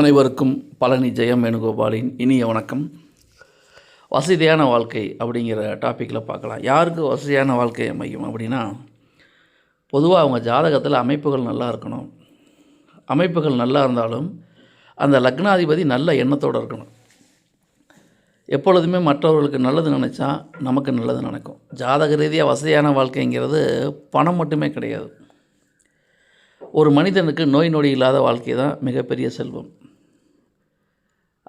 அனைவருக்கும் பழனி ஜெயம் வேணுகோபாலின் இனிய வணக்கம். வசதியான வாழ்க்கை அப்படிங்கிற டாப்பிக்கில் பார்க்கலாம். யாருக்கு வசதியான வாழ்க்கை அமையும் அப்படின்னா பொதுவாக அவங்க ஜாதகத்தில் அமைப்புகள் நல்லா இருக்கணும். அமைப்புகள் நல்லா இருந்தாலும் அந்த லக்னாதிபதி நல்ல எண்ணத்தோடு இருக்கணும். எப்பொழுதுமே மற்றவர்களுக்கு நல்லது நினச்சா நமக்கு நல்லது நடக்கும். ஜாதக ரீதியாக வசதியான வாழ்க்கைங்கிறது பணம் மட்டுமே கிடையாது. ஒரு மனிதனுக்கு நோய் நொடி இல்லாத வாழ்க்கை தான் மிகப்பெரிய செல்வம்.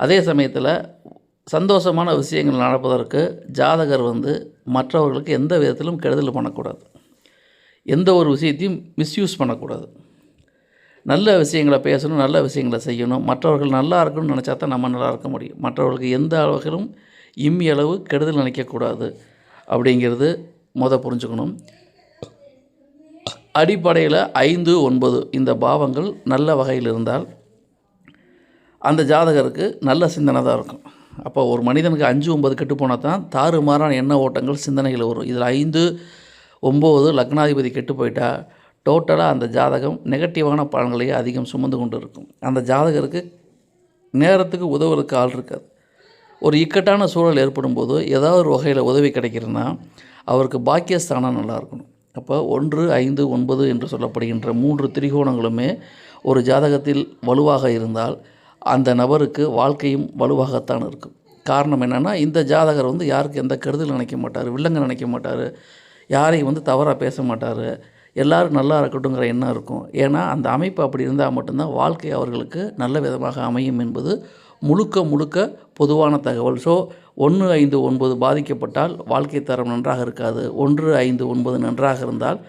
அதே சமயத்தில் சந்தோஷமான விஷயங்கள் நடப்பதற்கு ஜாதகர் வந்து மற்றவர்களுக்கு எந்த விதத்திலும் கெடுதல் பண்ணக்கூடாது. எந்த ஒரு விஷயத்தையும் மிஸ்யூஸ் பண்ணக்கூடாது. நல்ல விஷயங்களை பேசணும் நல்ல விஷயங்களை செய்யணும். மற்றவர்கள் நல்லா இருக்கணும்னு நினச்சா தான் நம்ம நல்லா இருக்க முடியும். மற்றவர்களுக்கு எந்த அளவுகளும் இம்மி அளவு கெடுதல் நினைக்கக்கூடாது அப்படிங்கிறது முத புரிஞ்சுக்கணும். அடிப்படையில் ஐந்து ஒன்பது இந்த பாவங்கள் நல்ல வகையில் இருந்தால் அந்த ஜாதகருக்கு நல்ல சிந்தனை தான் இருக்கும். அப்போ ஒரு மனிதனுக்கு அஞ்சு ஒம்பது கெட்டு போனால் தான் தாறுமாறான எண்ண ஓட்டங்கள் சிந்தனைகள் வரும். இதில் ஐந்து ஒம்பது லக்னாதிபதி கெட்டு போயிட்டா டோட்டலாக அந்த ஜாதகம் நெகட்டிவான பலன்களையே அதிகம் சுமந்து கொண்டு இருக்கும் அந்த ஜாதகருக்கு நேரத்துக்கு உதவுறதுக்கு ஆள் இருக்காது. ஒரு இக்கட்டான சூழல் ஏற்படும் போது ஏதாவது ஒரு வகையில் உதவி கிடைக்கிறதுனா அவருக்கு பாக்கியஸ்தானம் நல்லா இருக்கணும். அப்போ ஒன்று ஐந்து ஒன்பது என்று சொல்லப்படுகின்ற மூன்று திரிகோணங்களுமே ஒரு ஜாதகத்தில் வலுவாக இருந்தால் அந்த நபருக்கு வாழ்க்கையும் வலுவாகத்தான் இருக்கும். காரணம் என்னென்னா இந்த ஜாதகர் வந்து யாருக்கு எந்த கெடுதல் நினைக்க மாட்டார் வில்லங்க நினைக்க மாட்டார் யாரையும் வந்து தவறாக பேச மாட்டார் எல்லாரும் நல்லா இருக்கட்டுங்கிற எண்ணம் இருக்கும். ஏன்னா அந்த அமைப்பு அப்படி இருந்தால் மட்டும்தான் வாழ்க்கை அவர்களுக்கு நல்ல விதமாக அமையும் என்பது முழுக்க முழுக்க பொதுவான தகவல். ஸோ ஒன்று ஐந்து ஒன்பது பாதிக்கப்பட்டால் வாழ்க்கை தரம் நன்றாக இருக்காது. ஒன்று ஐந்து ஒன்பது நன்றாக இருந்தால்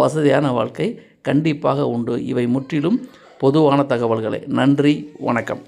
வசதியான வாழ்க்கை கண்டிப்பாக உண்டு. இவை முற்றிலும் பொதுவான தகவல்களை. நன்றி வணக்கம்.